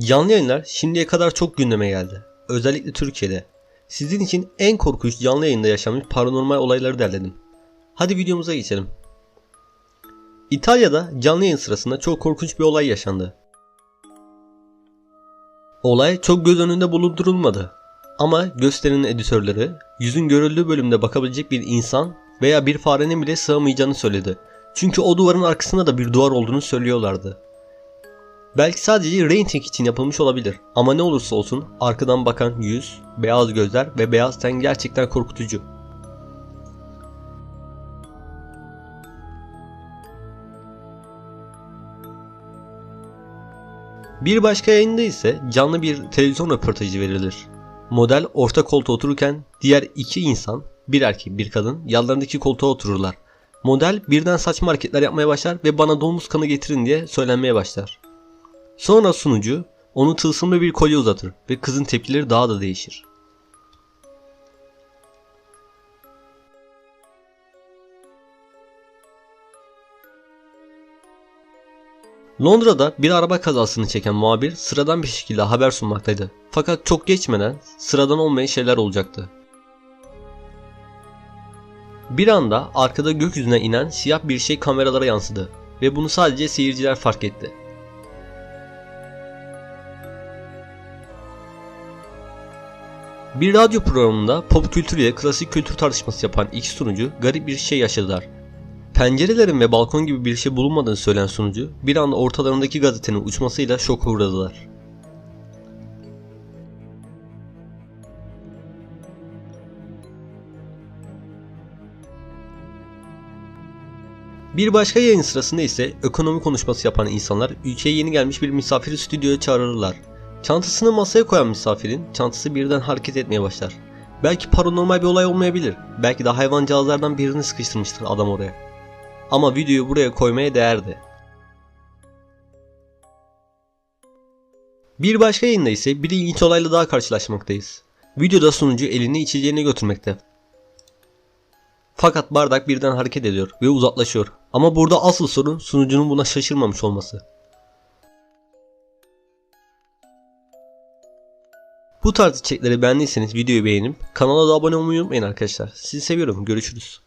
Canlı yayınlar şimdiye kadar çok gündeme geldi. Özellikle Türkiye'de. Sizin için en korkunç canlı yayında yaşanmış paranormal olayları derledim. Hadi videomuza geçelim. İtalya'da canlı yayın sırasında çok korkunç bir olay yaşandı. Olay çok göz önünde bulundurulmadı. Ama gösterinin editörleri yüzün görüldüğü bölümde bakabilecek bir insan veya bir farenin bile sığamayacağını söyledi. Çünkü o duvarın arkasında da bir duvar olduğunu söylüyorlardı. Belki sadece rating için yapılmış olabilir ama ne olursa olsun arkadan bakan yüz, beyaz gözler ve beyaz ten gerçekten korkutucu. Bir başka yayında ise canlı bir televizyon röportajı verilir. Model orta koltuğa otururken diğer iki insan, bir erkek bir kadın yanlarındaki koltuğa otururlar. Model birden saçma hareketler yapmaya başlar ve bana domuz kanı getirin diye söylenmeye başlar. Sonra sunucu onu tılsımlı bir kolye uzatır ve kızın tepkileri daha da değişir. Londra'da bir araba kazasını çeken muhabir sıradan bir şekilde haber sunmaktaydı. Fakat çok geçmeden sıradan olmayan şeyler olacaktı. Bir anda arkada gökyüzüne inen siyah bir şey kameralara yansıdı ve bunu sadece seyirciler fark etti. Bir radyo programında pop kültür ile klasik kültür tartışması yapan iki sunucu garip bir şey yaşadılar. Pencerelerin ve balkon gibi bir şey bulunmadığını söyleyen sunucu bir anda ortalarındaki gazetenin uçmasıyla şoka uğradılar. Bir başka yayın sırasında ise ekonomi konuşması yapan insanlar ülkeye yeni gelmiş bir misafiri stüdyoya çağırırlar. Çantasını masaya koyan misafirin çantası birden hareket etmeye başlar. Belki paranormal bir olay olmayabilir. Belki de hayvancağızlardan birini sıkıştırmıştır adam oraya. Ama videoyu buraya koymaya değerdi. Bir başka yayında ise bir ilginç olayla daha karşılaşmaktayız. Videoda sunucu elini içeceğine götürmekte. Fakat bardak birden hareket ediyor ve uzaklaşıyor. Ama burada asıl sorun sunucunun buna şaşırmamış olması. Bu tarz içerikleri beğendiyseniz videoyu beğenip kanala da abone olmayı unutmayın arkadaşlar. Sizi seviyorum. Görüşürüz.